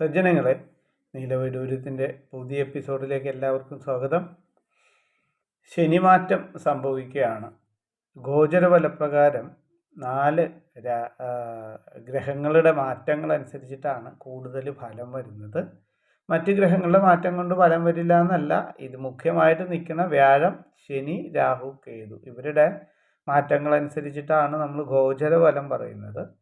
സജ്ജനങ്ങളെ നീലവൈഡൂര്യത്തിന്റെ പുതിയ എപ്പിസോഡിലേക്ക് എല്ലാവർക്കും സ്വാഗതം. ശനിമാറ്റം സംഭവിക്കുകയാണ്. ഗോചരഫലപ്രകാരം നാല് ഗ്രഹങ്ങളുടെ മാറ്റങ്ങൾ അനുസരിച്ചിട്ടാണ് കൂടുതൽ ഫലം വരുന്നത്. മറ്റ് ഗ്രഹങ്ങളുടെ മാറ്റം കൊണ്ട് ഫലം വരില്ല എന്നല്ല ഇത് മുഖ്യമായിട്ട് നിൽക്കുന്ന വ്യാഴം ശനി രാഹു കേതു. ഇവരുടെ മാറ്റങ്ങൾ അനുസരിച്ചിട്ടാണ് നമ്മൾ ഗോചരഫലം പറയുന്നത്.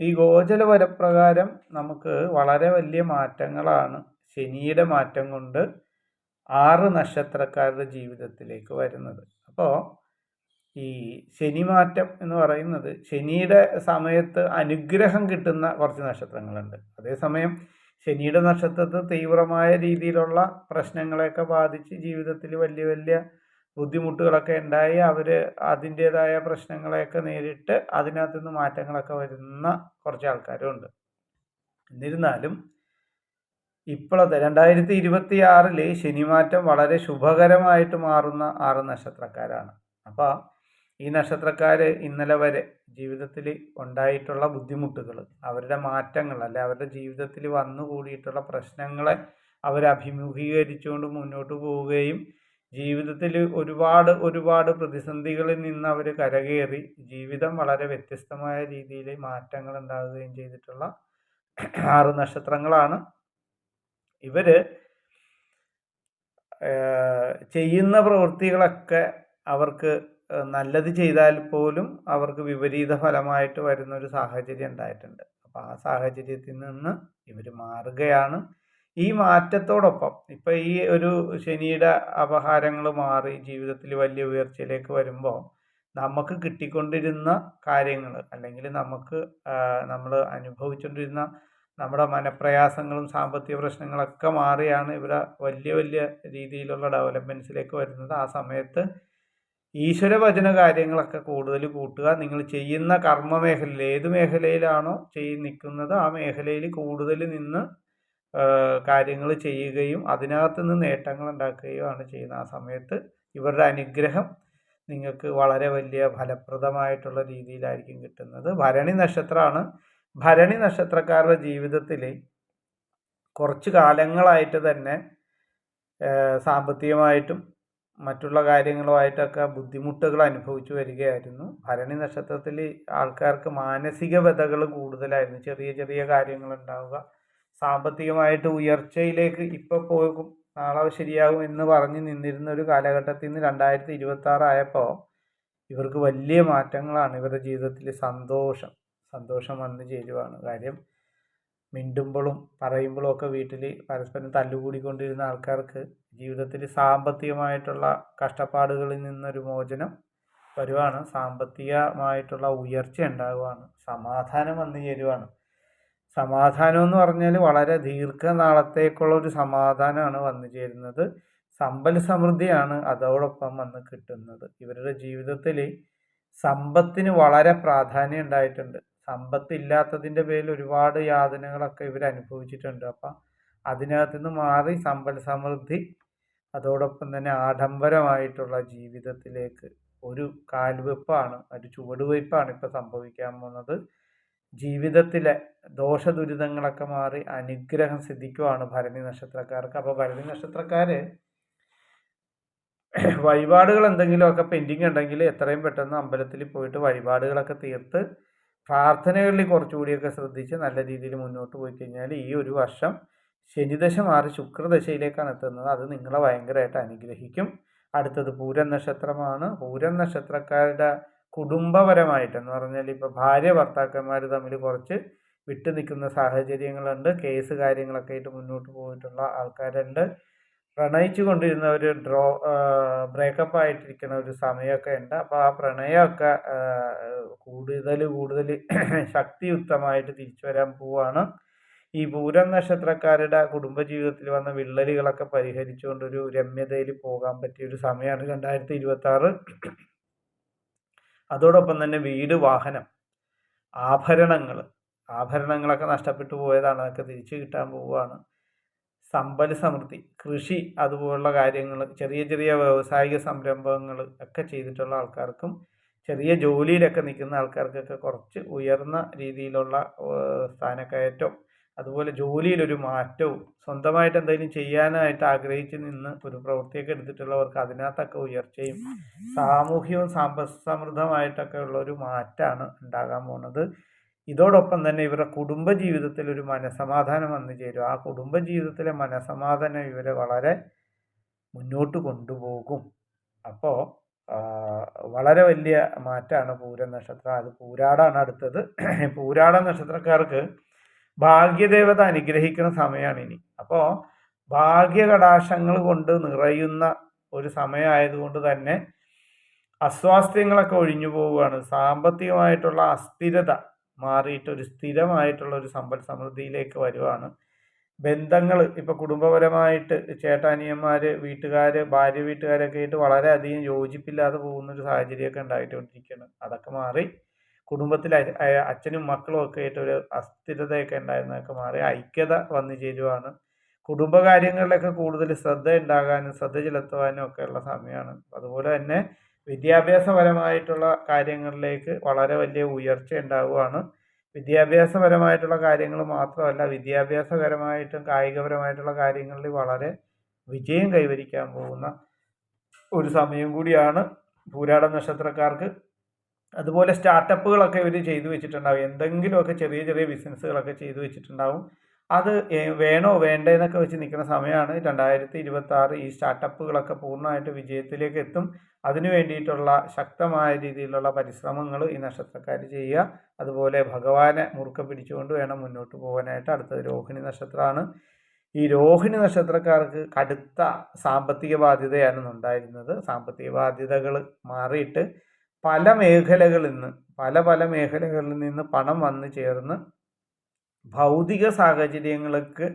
ഈ ഗോചര വരപ്രകാരം നമുക്ക് വളരെ വലിയ മാറ്റങ്ങളാണ് ശനിയുടെ മാറ്റം കൊണ്ട് ആറ് നക്ഷത്രക്കാരുടെ ജീവിതത്തിലേക്ക് വരുന്നത്. അപ്പോൾ ഈ ശനി മാറ്റം എന്ന് പറയുന്നത് ശനിയുടെ സമയത്ത് അനുഗ്രഹം കിട്ടുന്ന കുറച്ച് നക്ഷത്രങ്ങളുണ്ട്. അതേസമയം ശനിയുടെ നക്ഷത്രത്തെ തീവ്രമായ രീതിയിലുള്ള പ്രശ്നങ്ങളെയൊക്കെ ബാധിച്ച് ജീവിതത്തിൽ വലിയ വലിയ ബുദ്ധിമുട്ടുകളൊക്കെ ഉണ്ടായി അവർ അതിന്റേതായ പ്രശ്നങ്ങളെയൊക്കെ നേരിട്ട് അതിനകത്തു നിന്ന് മാറ്റങ്ങളൊക്കെ വരുന്ന കുറച്ച് ആൾക്കാരും ഉണ്ട് എന്നിരുന്നാലും ഇപ്പോഴത്തെ രണ്ടായിരത്തി ഇരുപത്തി ആറിൽ ശനിമാറ്റം വളരെ ശുഭകരമായിട്ട് മാറുന്ന ആറ് നക്ഷത്രക്കാരാണ്. അപ്പോൾ ഈ നക്ഷത്രക്കാർ ഇന്നലെ വരെ ജീവിതത്തിൽ ഉണ്ടായിട്ടുള്ള ബുദ്ധിമുട്ടുകൾ അവരുടെ മാറ്റങ്ങൾ അല്ലെ അവരുടെ ജീവിതത്തിൽ വന്നു കൂടിയിട്ടുള്ള പ്രശ്നങ്ങളെ അവർ അഭിമുഖീകരിച്ചുകൊണ്ട് മുന്നോട്ട് പോവുകയും ജീവിതത്തിൽ ഒരുപാട് ഒരുപാട് പ്രതിസന്ധികളിൽ നിന്ന് അവർ കരകയറി ജീവിതം വളരെ വ്യത്യസ്തമായ രീതിയിൽ മാറ്റങ്ങൾ ഉണ്ടാകുകയും ചെയ്തിട്ടുള്ള ആറ് നക്ഷത്രങ്ങളാണ്. ഇവർ ചെയ്യുന്ന പ്രവൃത്തികളൊക്കെ അവർക്ക് നല്ലത് ചെയ്താൽ പോലും അവർക്ക് വിപരീത ഫലമായിട്ട് വരുന്ന ഒരു സാഹചര്യം ഉണ്ടായിട്ടുണ്ട്. അപ്പോൾ ആ സാഹചര്യത്തിൽ നിന്ന് ഇവർ മാറുകയാണ്. ഈ മാറ്റത്തോടൊപ്പം ഇപ്പം ഈ ഒരു ശനിയുടെ അപഹാരങ്ങൾ മാറി ജീവിതത്തിൽ വലിയ ഉയർച്ചയിലേക്ക് വരുമ്പോൾ നമുക്ക് കിട്ടിക്കൊണ്ടിരുന്ന കാര്യങ്ങൾ അല്ലെങ്കിൽ നമുക്ക് നമ്മൾ അനുഭവിച്ചുകൊണ്ടിരുന്ന നമ്മുടെ മനപ്രയാസങ്ങളും സാമ്പത്തിക പ്രശ്നങ്ങളൊക്കെ മാറിയാണ് ഇവിടെ വലിയ വലിയ രീതിയിലുള്ള ഡെവലപ്മെന്റ്സിലേക്ക് വരുന്നത്. ആ സമയത്ത് ഈശ്വരവചന കാര്യങ്ങളൊക്കെ കൂടുതൽ കൂട്ടുക. നിങ്ങൾ ചെയ്യുന്ന കർമ്മ മേഖലയിൽ ഏത് മേഖലയിലാണോ ചെയ്ത് നിൽക്കുന്നത് ആ മേഖലയിൽ കൂടുതൽ നിന്ന് കാര്യങ്ങൾ ചെയ്യുകയും അതിനകത്ത് നിന്ന് നേട്ടങ്ങൾ ഉണ്ടാക്കുകയുമാണ് ചെയ്യുന്നത്. ആ സമയത്ത് ഇവരുടെ അനുഗ്രഹം നിങ്ങൾക്ക് വളരെ വലിയ ഫലപ്രദമായിട്ടുള്ള രീതിയിലായിരിക്കും കിട്ടുന്നത്. ഭരണി നക്ഷത്രമാണ്. ഭരണി നക്ഷത്രക്കാരുടെ ജീവിതത്തിൽ കുറച്ച് കാലങ്ങളായിട്ട് തന്നെ സാമ്പത്തികമായിട്ടും മറ്റുള്ള കാര്യങ്ങളുമായിട്ടൊക്കെ ബുദ്ധിമുട്ടുകൾ അനുഭവിച്ചു വരികയായിരുന്നു. ഭരണി നക്ഷത്രത്തിൽ ആൾക്കാർക്ക് മാനസിക വ്യതകൾ കൂടുതലായിരുന്നു. ചെറിയ ചെറിയ കാര്യങ്ങൾ ഉണ്ടാവുക സാമ്പത്തികമായിട്ട് ഉയർച്ചയിലേക്ക് ഇപ്പോൾ പോകും നാളെ ശരിയാകും എന്ന് പറഞ്ഞ് നിന്നിരുന്ന ഒരു കാലഘട്ടത്തിൽ നിന്ന് രണ്ടായിരത്തി ഇരുപത്തി ആറായപ്പോൾ ഇവർക്ക് വലിയ മാറ്റങ്ങളാണ് ഇവരുടെ ജീവിതത്തിൽ. സന്തോഷം സന്തോഷം വന്ന് ചേരുവാണ്. കാര്യം മിണ്ടുമ്പോഴും പറയുമ്പോഴും ഒക്കെ വീട്ടിൽ പരസ്പരം തല്ലുകൂടിക്കൊണ്ടിരുന്ന ആൾക്കാർക്ക് ജീവിതത്തിൽ സാമ്പത്തികമായിട്ടുള്ള കഷ്ടപ്പാടുകളിൽ നിന്നൊരു മോചനം വരുവാണ്. സാമ്പത്തികമായിട്ടുള്ള ഉയർച്ച ഉണ്ടാകുവാണ്. സമാധാനം വന്നു ചേരുവാണ്. സമാധാനം എന്ന് പറഞ്ഞാൽ വളരെ ദീർഘനാളത്തേക്കുള്ള ഒരു സമാധാനമാണ് വന്നു ചേരുന്നത്. സമ്പൽ സമൃദ്ധിയാണ് അതോടൊപ്പം വന്ന് കിട്ടുന്നത്. ഇവരുടെ ജീവിതത്തിൽ സമ്പത്തിന് വളരെ പ്രാധാന്യം ഉണ്ടായിട്ടുണ്ട്. സമ്പത്ത് ഇല്ലാത്തതിന്റെ പേരിൽ ഒരുപാട് യാതനകളൊക്കെ ഇവർ അനുഭവിച്ചിട്ടുണ്ട്. അപ്പം അതിനകത്തു നിന്ന് മാറി സമ്പൽ സമൃദ്ധി അതോടൊപ്പം തന്നെ ആഡംബരമായിട്ടുള്ള ജീവിതത്തിലേക്ക് ഒരു കാൽവെപ്പാണ് ഒരു ചുവടുവയ്പ്പാണ് ഇപ്പോൾ സംഭവിക്കാൻ പോകുന്നത്. ജീവിതത്തിലെ ദോഷദുരിതങ്ങളൊക്കെ മാറി അനുഗ്രഹം സിദ്ധിക്കുവാണ് ഭരണി നക്ഷത്രക്കാർക്ക്. അപ്പോൾ ഭരണി നക്ഷത്രക്കാർ വഴിപാടുകൾ എന്തെങ്കിലുമൊക്കെ പെൻഡിങ് ഉണ്ടെങ്കിൽ എത്രയും പെട്ടെന്ന് അമ്പലത്തിൽ പോയിട്ട് വഴിപാടുകളൊക്കെ തീർത്ത് പ്രാർത്ഥനകളിൽ കുറച്ചുകൂടിയൊക്കെ ശ്രദ്ധിച്ച് നല്ല രീതിയിൽ മുന്നോട്ട് പോയി കഴിഞ്ഞാൽ ഈ ഒരു വർഷം ശനിദശ മാറി ശുക്രദശയിലേക്കാണ് എത്തുന്നത്. അത് നിങ്ങളെ ഭയങ്കരമായിട്ട് അനുഗ്രഹിക്കും. അടുത്തത് പൂരം നക്ഷത്രമാണ്. പൂരം നക്ഷത്രക്കാരുടെ കുടുംബപരമായിട്ട് എന്ന് പറഞ്ഞാൽ ഇപ്പോൾ ഭാര്യ ഭർത്താക്കന്മാർ തമ്മിൽ കുറച്ച് വിട്ടു നിൽക്കുന്ന സാഹചര്യങ്ങളുണ്ട്. കേസ് കാര്യങ്ങളൊക്കെ ആയിട്ട് മുന്നോട്ട് പോയിട്ടുള്ള ആൾക്കാരുണ്ട്. പ്രണയിച്ചു ഒരു ഡ്രോ ബ്രേക്കപ്പ് ആയിട്ടിരിക്കുന്ന ഒരു സമയമൊക്കെ ഉണ്ട്. അപ്പോൾ ആ പ്രണയമൊക്കെ കൂടുതൽ കൂടുതൽ ശക്തിയുക്തമായിട്ട് തിരിച്ചു വരാൻ പോവാണ്. ഈ പൂരം നക്ഷത്രക്കാരുടെ കുടുംബജീവിതത്തിൽ വന്ന വിള്ളലുകളൊക്കെ പരിഹരിച്ചുകൊണ്ടൊരു രമ്യതയിൽ പോകാൻ പറ്റിയ ഒരു സമയമാണ് രണ്ടായിരത്തി ഇരുപത്തി അതോടൊപ്പം തന്നെ വീട് വാഹനം ആഭരണങ്ങൾ ആഭരണങ്ങളൊക്കെ നഷ്ടപ്പെട്ടു പോയതാണ്. അതൊക്കെ തിരിച്ചു കിട്ടാൻ പോവുകയാണ്. സമ്പൽ സമൃദ്ധി കൃഷി അതുപോലുള്ള കാര്യങ്ങൾ ചെറിയ ചെറിയ വ്യാവസായിക സംരംഭങ്ങൾ ഒക്കെ ചെയ്തിട്ടുള്ള ആൾക്കാർക്കും ചെറിയ ജോലിയിലൊക്കെ നിൽക്കുന്ന ആൾക്കാർക്കൊക്കെ കുറച്ച് ഉയർന്ന രീതിയിലുള്ള സ്ഥാനക്കയറ്റം അതുപോലെ ജോലിയിൽ ഒരു മാറ്റവും സ്വന്തമായിട്ട് എന്തെങ്കിലും ചെയ്യാനായിട്ട് ആഗ്രഹിച്ച് നിന്ന് ഒരു പ്രവൃത്തിയൊക്കെ എടുത്തിട്ടുള്ളവർക്ക് അതിനകത്തൊക്കെ ഉയർച്ചയും സാമൂഹ്യവും സാമ്പ സമൃദ്ധമായിട്ടൊക്കെ ഉള്ള ഒരു മാറ്റമാണ് ഉണ്ടാകാൻ പോകുന്നത്. ഇതോടൊപ്പം തന്നെ ഇവരുടെ കുടുംബ ജീവിതത്തിൽ ഒരു മനസമാധാനം വന്നു ചേരും. ആ കുടുംബ ജീവിതത്തിലെ മനസമാധാനം ഇവരെ വളരെ മുന്നോട്ട് കൊണ്ടുപോകും. അപ്പോൾ വളരെ വലിയ മാറ്റമാണ് പൂര നക്ഷത്രം. അത് പൂരാടാണ് അടുത്തത്. പൂരാട നക്ഷത്രക്കാർക്ക് ഭാഗ്യദേവത അനുഗ്രഹിക്കുന്ന സമയമാണ് ഇനി അപ്പോൾ ഭാഗ്യകടാശങ്ങൾ കൊണ്ട് നിറയുന്ന ഒരു സമയമായതുകൊണ്ട് തന്നെ അസ്വാസ്ഥ്യങ്ങളൊക്കെ ഒഴിഞ്ഞു പോവുകയാണ്. സാമ്പത്തികമായിട്ടുള്ള അസ്ഥിരത മാറിയിട്ട് ഒരു സ്ഥിരമായിട്ടുള്ള ഒരു സമ്പൽ സമൃദ്ധിയിലേക്ക് വരുവാണ്. ബന്ധങ്ങൾ ഇപ്പോൾ കുടുംബപരമായിട്ട് ചേട്ടാനിയന്മാർ വീട്ടുകാർ ഭാര്യ വീട്ടുകാരൊക്കെ ആയിട്ട് വളരെയധികം യോജിപ്പില്ലാതെ പോകുന്നൊരു സാഹചര്യമൊക്കെ ഉണ്ടായിട്ടുകൊണ്ടിരിക്കുകയാണ് അതൊക്കെ മാറി കുടുംബത്തിൽ അച്ഛനും മക്കളും ഒക്കെ ആയിട്ട് ഒരു അസ്ഥിരതയൊക്കെ ഉണ്ടായിരുന്നതൊക്കെ മാറി ഐക്യത വന്നു ചേരുവാണ്. കുടുംബകാര്യങ്ങളിലൊക്കെ കൂടുതൽ ശ്രദ്ധ ഉണ്ടാകാനും ശ്രദ്ധ ചെലുത്തുവാനും ഒക്കെ ഉള്ള സമയമാണ്. അതുപോലെ തന്നെ വിദ്യാഭ്യാസപരമായിട്ടുള്ള കാര്യങ്ങളിലേക്ക് വളരെ വലിയ ഉയർച്ച ഉണ്ടാവുകയാണ് വിദ്യാഭ്യാസപരമായിട്ടുള്ള കാര്യങ്ങൾ മാത്രമല്ല വിദ്യാഭ്യാസപരമായിട്ടും കായികപരമായിട്ടുള്ള കാര്യങ്ങളിൽ വളരെ വിജയം കൈവരിക്കാൻ പോകുന്ന ഒരു സമയം കൂടിയാണ്. പൂരാട നക്ഷത്രക്കാർക്ക് അതുപോലെ സ്റ്റാർട്ടപ്പുകളൊക്കെ ഇവർ ചെയ്തു വെച്ചിട്ടുണ്ടാവും. എന്തെങ്കിലുമൊക്കെ ചെറിയ ചെറിയ ബിസിനസ്സുകളൊക്കെ ചെയ്തു വെച്ചിട്ടുണ്ടാവും. അത് വേണോ വേണ്ടേ എന്നൊക്കെ വെച്ച് നിൽക്കുന്ന സമയമാണ് രണ്ടായിരത്തി ഇരുപത്തി ആറ് ഈ സ്റ്റാർട്ടപ്പുകളൊക്കെ പൂർണമായിട്ട് വിജയത്തിലേക്ക് എത്തും. അതിനു വേണ്ടിയിട്ടുള്ള ശക്തമായ രീതിയിലുള്ള പരിശ്രമങ്ങൾ ഈ നക്ഷത്രക്കാർ ചെയ്യുക. അതുപോലെ ഭഗവാനെ മുറുക്ക പിടിച്ചുകൊണ്ട് വേണം മുന്നോട്ട് പോകാനായിട്ട് അടുത്തത് രോഹിണി നക്ഷത്രമാണ്. ഈ രോഹിണി നക്ഷത്രക്കാർക്ക് കടുത്ത സാമ്പത്തിക ബാധ്യതയാണ് ഉണ്ടായിരുന്നത് സാമ്പത്തിക ബാധ്യതകൾ മാറിയിട്ട് പല മേഖലകളിൽ നിന്ന് പല പല മേഖലകളിൽ നിന്ന് പണം വന്നു ചേർന്ന് ഭൗതിക സാഹചര്യങ്ങൾക്ക്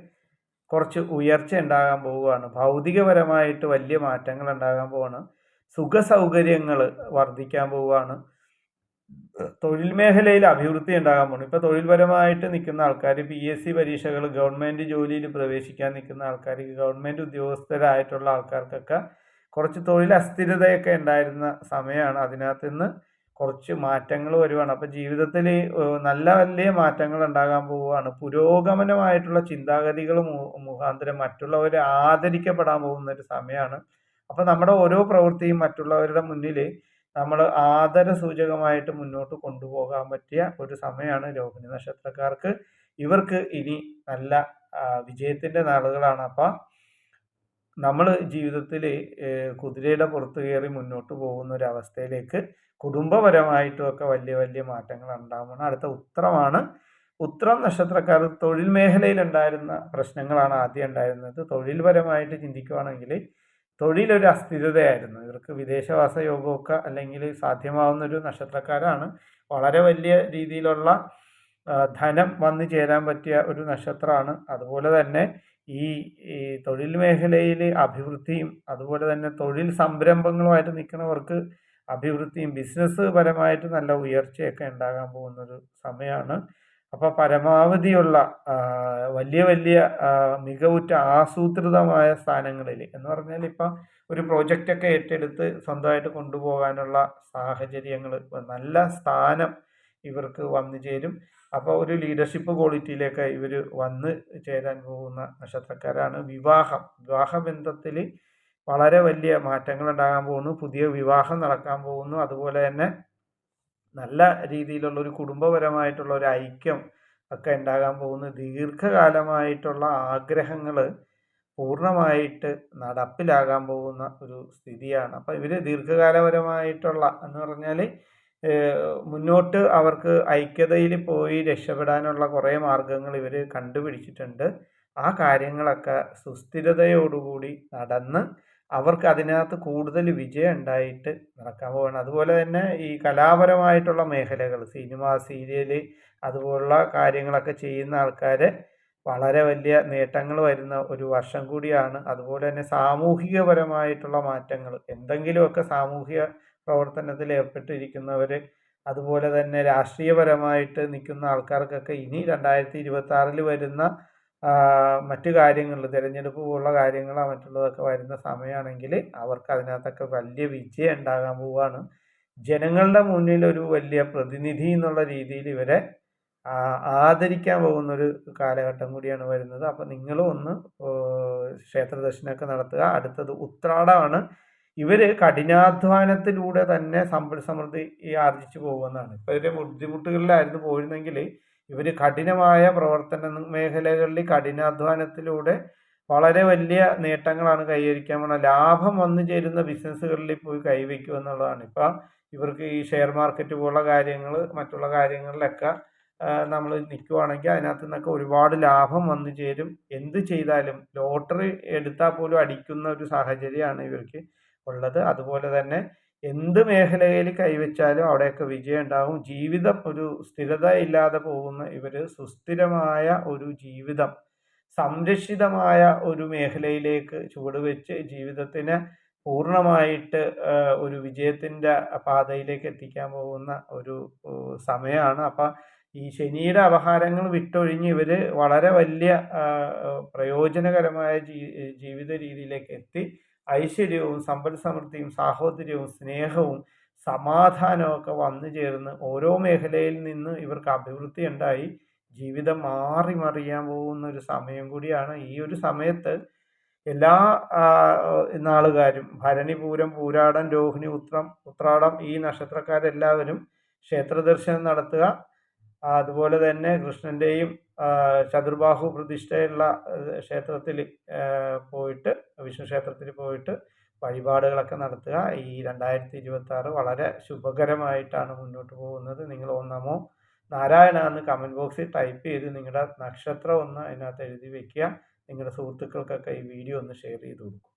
കുറച്ച് ഉയർച്ച ഉണ്ടാകാൻ പോവുകയാണ്. ഭൗതികപരമായിട്ട് വലിയ മാറ്റങ്ങൾ ഉണ്ടാകാൻ പോവാണ് സുഖ സൗകര്യങ്ങൾ വർദ്ധിക്കാൻ പോവുകയാണ്. തൊഴിൽ മേഖലയിൽ അഭിവൃദ്ധി ഉണ്ടാകാൻ പോകുന്നു ഇപ്പോൾ തൊഴിൽപരമായിട്ട് നിൽക്കുന്ന ആൾക്കാർ പി എസ് സി പരീക്ഷകൾ ഗവൺമെന്റ് ജോലിയിൽ പ്രവേശിക്കാൻ നിൽക്കുന്ന ആൾക്കാർക്ക് ഗവൺമെന്റ് ഉദ്യോഗസ്ഥരായിട്ടുള്ള ആൾക്കാർക്കൊക്കെ കുറച്ച് തൊഴിൽ അസ്ഥിരതയൊക്കെ ഉണ്ടായിരുന്ന സമയമാണ് അതിനകത്ത് നിന്ന് കുറച്ച് മാറ്റങ്ങൾ വരുവാണ്. അപ്പം ജീവിതത്തിൽ നല്ല വലിയ മാറ്റങ്ങൾ ഉണ്ടാകാൻ പോവുകയാണ്. പുരോഗമനമായിട്ടുള്ള ചിന്താഗതികൾ മുഖാന്തരം മറ്റുള്ളവരെ ആദരിക്കപ്പെടാൻ പോകുന്ന ഒരു സമയമാണ് അപ്പം നമ്മുടെ ഓരോ പ്രവൃത്തിയും മറ്റുള്ളവരുടെ മുന്നിൽ നമ്മൾ ആദര സൂചകമായിട്ട് മുന്നോട്ട് കൊണ്ടുപോകാൻ പറ്റിയ ഒരു സമയമാണ് രോഹിണി നക്ഷത്രക്കാർക്ക്. ഇവർക്ക് ഇനി നല്ല വിജയത്തിന്റെ നാളുകളാണ്. അപ്പം നമ്മൾ ജീവിതത്തിൽ കുതിരയുടെ പുറത്ത് കയറി മുന്നോട്ട് പോകുന്ന ഒരു അവസ്ഥയിലേക്ക് കുടുംബപരമായിട്ടും ഒക്കെ വലിയ വലിയ മാറ്റങ്ങൾ ഉണ്ടാവണം അടുത്ത ഉത്രമാണ് ഉത്രം നക്ഷത്രക്കാർ തൊഴിൽ മേഖലയിൽ ഉണ്ടായിരുന്ന പ്രശ്നങ്ങളാണ് ആദ്യം ഉണ്ടായിരുന്നത്. തൊഴിൽപരമായിട്ട് ചിന്തിക്കുകയാണെങ്കിൽ തൊഴിലൊരു അസ്ഥിരതയായിരുന്നു. ഇവർക്ക് വിദേശവാസ യോഗമൊക്കെ അല്ലെങ്കിൽ സാധ്യമാവുന്നൊരു നക്ഷത്രക്കാരാണ്. വളരെ വലിയ രീതിയിലുള്ള ധനം വന്നു ചേരാൻ പറ്റിയ ഒരു നക്ഷത്രമാണ്. അതുപോലെ തന്നെ ഈ തൊഴിൽ മേഖലയിൽ അഭിവൃദ്ധിയും അതുപോലെ തന്നെ തൊഴിൽ സംരംഭങ്ങളുമായിട്ട് നിൽക്കുന്നവർക്ക് അഭിവൃദ്ധിയും ബിസിനസ് പരമായിട്ട് നല്ല ഉയർച്ചയൊക്കെ ഉണ്ടാകാൻ പോകുന്നൊരു സമയമാണ് അപ്പോൾ പരമാവധിയുള്ള വലിയ വലിയ മികവുറ്റ ആസൂത്രിതമായ സ്ഥാനങ്ങളിൽ എന്ന് പറഞ്ഞാൽ ഇപ്പം ഒരു പ്രോജക്റ്റൊക്കെ ഏറ്റെടുത്ത് സ്വന്തമായിട്ട് കൊണ്ടുപോകാനുള്ള സാഹചര്യങ്ങൾ നല്ല സ്ഥാനം ഇവർക്ക് വന്നു ചേരും. അപ്പോൾ ഒരു ലീഡർഷിപ്പ് ക്വാളിറ്റിയിലേക്ക് ഇവർ വന്ന് ചേരാൻ പോകുന്ന നക്ഷത്രക്കാരാണ് വിവാഹം. വിവാഹ ബന്ധത്തിൽ വളരെ വലിയ മാറ്റങ്ങൾ ഉണ്ടാകാൻ പോകുന്നു. പുതിയ വിവാഹം നടക്കാൻ പോകുന്നു. അതുപോലെ തന്നെ നല്ല രീതിയിലുള്ള ഒരു കുടുംബപരമായിട്ടുള്ള ഒരു ഐക്യം ഒക്കെ ഉണ്ടാകാൻ പോകുന്നു. ദീർഘകാലമായിട്ടുള്ള ആഗ്രഹങ്ങൾ പൂർണമായിട്ട് നടപ്പിലാകാൻ പോകുന്ന ഒരു സ്ഥിതിയാണ്. അപ്പോൾ ഇവർ ദീർഘകാലപരമായിട്ടുള്ള എന്ന് പറഞ്ഞാൽ മുന്നോട്ട് അവർക്ക് ഐക്യതയിൽ പോയി രക്ഷപ്പെടാനുള്ള കുറേ മാർഗങ്ങൾ ഇവർ കണ്ടുപിടിച്ചിട്ടുണ്ട്. ആ കാര്യങ്ങളൊക്കെ സുസ്ഥിരതയോടുകൂടി നടന്ന് അവർക്ക് അതിനകത്ത് കൂടുതൽ വിജയം ഉണ്ടായിട്ട് നടക്കാൻ പോവുകയാണ് അതുപോലെ തന്നെ ഈ കലാപരമായിട്ടുള്ള മേഖലകൾ സിനിമ സീരിയൽ അതുപോലുള്ള കാര്യങ്ങളൊക്കെ ചെയ്യുന്ന ആൾക്കാർ വളരെ വലിയ നേട്ടങ്ങൾ വരുന്ന ഒരു വർഷം കൂടിയാണ്. അതുപോലെ തന്നെ സാമൂഹികപരമായിട്ടുള്ള മാറ്റങ്ങൾ എന്തെങ്കിലുമൊക്കെ സാമൂഹിക പ്രവർത്തനത്തിൽ ഏർപ്പെട്ടിരിക്കുന്നവർ അതുപോലെ തന്നെ രാഷ്ട്രീയപരമായിട്ട് നിൽക്കുന്ന ആൾക്കാർക്കൊക്കെ ഇനി രണ്ടായിരത്തി ഇരുപത്തി വരുന്ന മറ്റു കാര്യങ്ങൾ തിരഞ്ഞെടുപ്പ് പോലുള്ള കാര്യങ്ങളോ മറ്റുള്ളതൊക്കെ വരുന്ന സമയമാണെങ്കിൽ അവർക്ക് അതിനകത്തൊക്കെ വലിയ വിജയം ഉണ്ടാകാൻ പോവുകയാണ് ജനങ്ങളുടെ മുന്നിൽ ഒരു വലിയ പ്രതിനിധി എന്നുള്ള രീതിയിൽ ഇവരെ ആദരിക്കാൻ പോകുന്നൊരു കാലഘട്ടം കൂടിയാണ് വരുന്നത്. അപ്പോൾ നിങ്ങളും ഒന്ന് ക്ഷേത്രദർശനമൊക്കെ നടത്തുക. അടുത്തത് ഉത്രാടമാണ്. ഇവർ കഠിനാധ്വാനത്തിലൂടെ തന്നെ സമ്പൽ സമൃദ്ധി ആർജിച്ചു പോകുന്നതാണ്. ഇപ്പം ഇതിന്റെ ബുദ്ധിമുട്ടുകളിലായിരുന്നു പോയിരുന്നെങ്കിൽ ഇവർ കഠിനമായ പ്രവർത്തന മേഖലകളിൽ കഠിനാധ്വാനത്തിലൂടെ വളരെ വലിയ നേട്ടങ്ങളാണ് കൈവരിക്കാൻ പോകുന്നത് ലാഭം വന്നു ചേരുന്ന ബിസിനസ്സുകളിൽ പോയി കൈവയ്ക്കുക എന്നുള്ളതാണ്. ഇപ്പം ഇവർക്ക് ഈ ഷെയർ മാർക്കറ്റ് പോലുള്ള കാര്യങ്ങൾ മറ്റുള്ള കാര്യങ്ങളിലൊക്കെ നമ്മൾ നിൽക്കുവാണെങ്കിൽ അതിനകത്ത് നിന്നൊക്കെ ഒരുപാട് ലാഭം വന്നു ചേരും. എന്ത് ചെയ്താലും ലോട്ടറി എടുത്താൽ പോലും അടിക്കുന്ന ഒരു സാഹചര്യമാണ് ഇവർക്ക് ഉള്ളത്. അതുപോലെ തന്നെ എന്ത് മേഖലയിൽ കൈവച്ചാലും അവിടെയൊക്കെ വിജയം ഉണ്ടാകും ജീവിതം ഒരു സ്ഥിരത ഇല്ലാതെ പോകുന്ന ഇവർ സുസ്ഥിരമായ ഒരു ജീവിതം സംരക്ഷിതമായ ഒരു മേഖലയിലേക്ക് ചുവടുവെച്ച് ജീവിതത്തിന് പൂർണമായിട്ട് ഒരു വിജയത്തിന്റെ പാതയിലേക്ക് എത്തിക്കാൻ പോകുന്ന ഒരു സമയമാണ്. അപ്പം ഈ ശനിയുടെ അപഹാരങ്ങൾ വിട്ടൊഴിഞ്ഞ് ഇവർ വളരെ വലിയ പ്രയോജനകരമായ ജീവിത രീതിയിലേക്ക് എത്തി. ഐശ്വര്യവും സമ്പൽ സമൃദ്ധിയും സാഹോദര്യവും സ്നേഹവും സമാധാനവും ഒക്കെ വന്നു ചേർന്ന് ഓരോ മേഖലയിൽ നിന്ന് ഇവർക്ക് അഭിവൃദ്ധി ഉണ്ടായി. ജീവിതം മാറി മറിയാൻ പോകുന്ന ഒരു സമയം കൂടിയാണ് ഈ ഒരു സമയത്ത്. എല്ലാ നാളുകാരും ഭരണി പൂരം പൂരാടം രോഹിണി ഉത്രം ഉത്രാടം ഈ നക്ഷത്രക്കാരെല്ലാവരും ക്ഷേത്ര ദർശനം നടത്തുക. അതുപോലെ തന്നെ കൃഷ്ണന്റെയും ചതുർബാഹു പ്രതിഷ്ഠയുള്ള ക്ഷേത്രത്തിൽ പോയിട്ട് വിഷ്ണു ക്ഷേത്രത്തിൽ പോയിട്ട് വഴിപാടുകളൊക്കെ നടത്തുക. ഈ രണ്ടായിരത്തി ഇരുപത്തി വളരെ ശുഭകരമായിട്ടാണ് മുന്നോട്ട് പോകുന്നത്. നിങ്ങൾ ഒന്നമോ നാരായണ എന്ന് കമന്റ് ബോക്സിൽ ടൈപ്പ് ചെയ്ത് നിങ്ങളുടെ നക്ഷത്രം ഒന്ന് അതിനകത്ത് എഴുതി വയ്ക്കുക നിങ്ങളുടെ സുഹൃത്തുക്കൾക്കൊക്കെ ഈ വീഡിയോ ഒന്ന് ഷെയർ ചെയ്ത് കൊടുക്കും